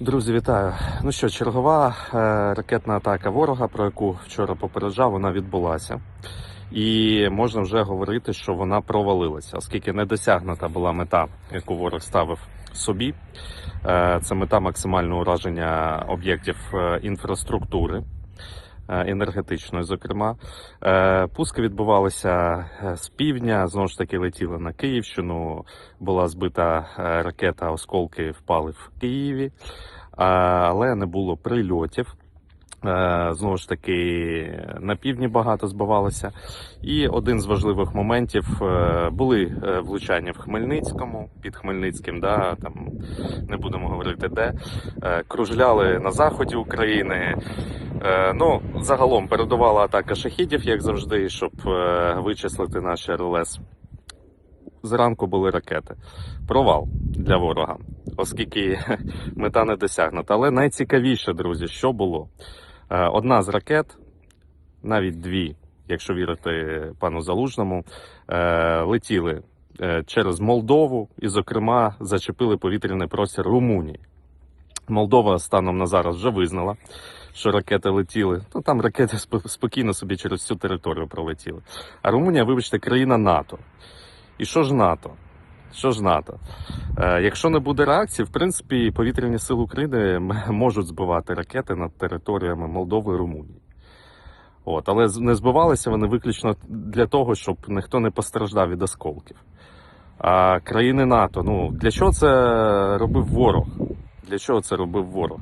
Друзі, вітаю. Ну що, чергова е, ракетна атака ворога, про яку вчора попереджав, вона відбулася. І можна вже говорити, що вона провалилася, оскільки не досягнута була мета, яку ворог ставив собі. Е, це мета максимального ураження об'єктів е, інфраструктури. Е, Енергетичної, зокрема, Е, пуски відбувалися е, з півдня. Знову ж таки летіли на Київщину. Була збита ракета, осколки впали в Києві, але не було прильотів. Знову ж таки, на півдні багато збивалося. І один з важливих моментів були влучання в Хмельницькому, під Хмельницьким, да, там не будемо говорити де. Кружляли на заході України. Е, Ну, загалом передувала атака шахідів, як завжди, щоб е, вичислити наші РЛС. Зранку були ракети. Провал для ворога, оскільки мета не досягнута. Але найцікавіше, друзі, що було? Е, Одна з ракет, навіть дві, якщо вірити пану Залужному, летіли через Молдову і, зокрема, зачепили повітряний простір Румунії. Молдова станом на зараз вже визнала, що ракети летіли. Ну там ракети сп- спокійно собі через всю територію пролетіли. А Румунія, вибачте, країна НАТО. І що ж НАТО? Що ж НАТО? Е, якщо не буде реакції, в принципі, повітряні сили України можуть збивати ракети над територіями Молдови і Румунії. От, але не збивалися вони виключно для того, щоб ніхто не постраждав від осколків. А країни НАТО, ну для чого це робив ворог? Для чого це робив ворог?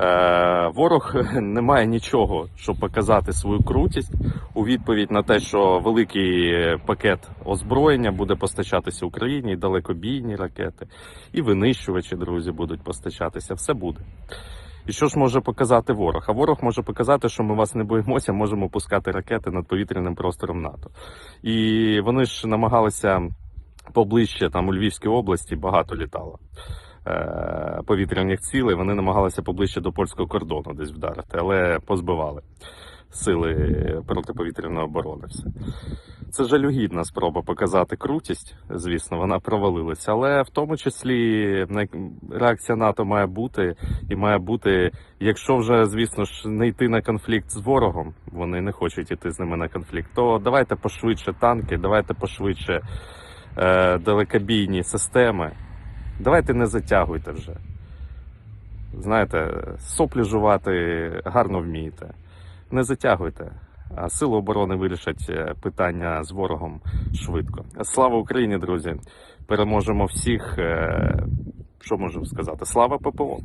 Е, ворог не має нічого, щоб показати свою крутість у відповідь на те, що великий пакет озброєння буде постачатися Україні, і далекобійні ракети, і винищувачі, друзі, будуть постачатися. Все буде. І що ж може показати ворог? А ворог може показати, що ми вас не боїмося, можемо пускати ракети над повітряним простором НАТО. І вони ж намагалися поближче там у Львівській області багато літало повітряних цілей. Вони намагалися поближче до польського кордону десь вдарити, але позбивали сили протиповітряної оборони. Все. Це жалюгідна спроба показати крутість. Звісно, вона провалилася, але в тому числі реакція НАТО має бути і має бути, якщо вже, звісно ж, не йти на конфлікт з ворогом, вони не хочуть йти з ними на конфлікт, то давайте пошвидше танки, давайте пошвидше е, далекобійні системи. Давайте не затягуйте вже. Знаєте, соплі жувати гарно вмієте. Не затягуйте. А сили оборони вирішать е, питання з ворогом швидко. Слава Україні, друзі! Переможемо всіх. е, Що можемо сказати? Слава ППО!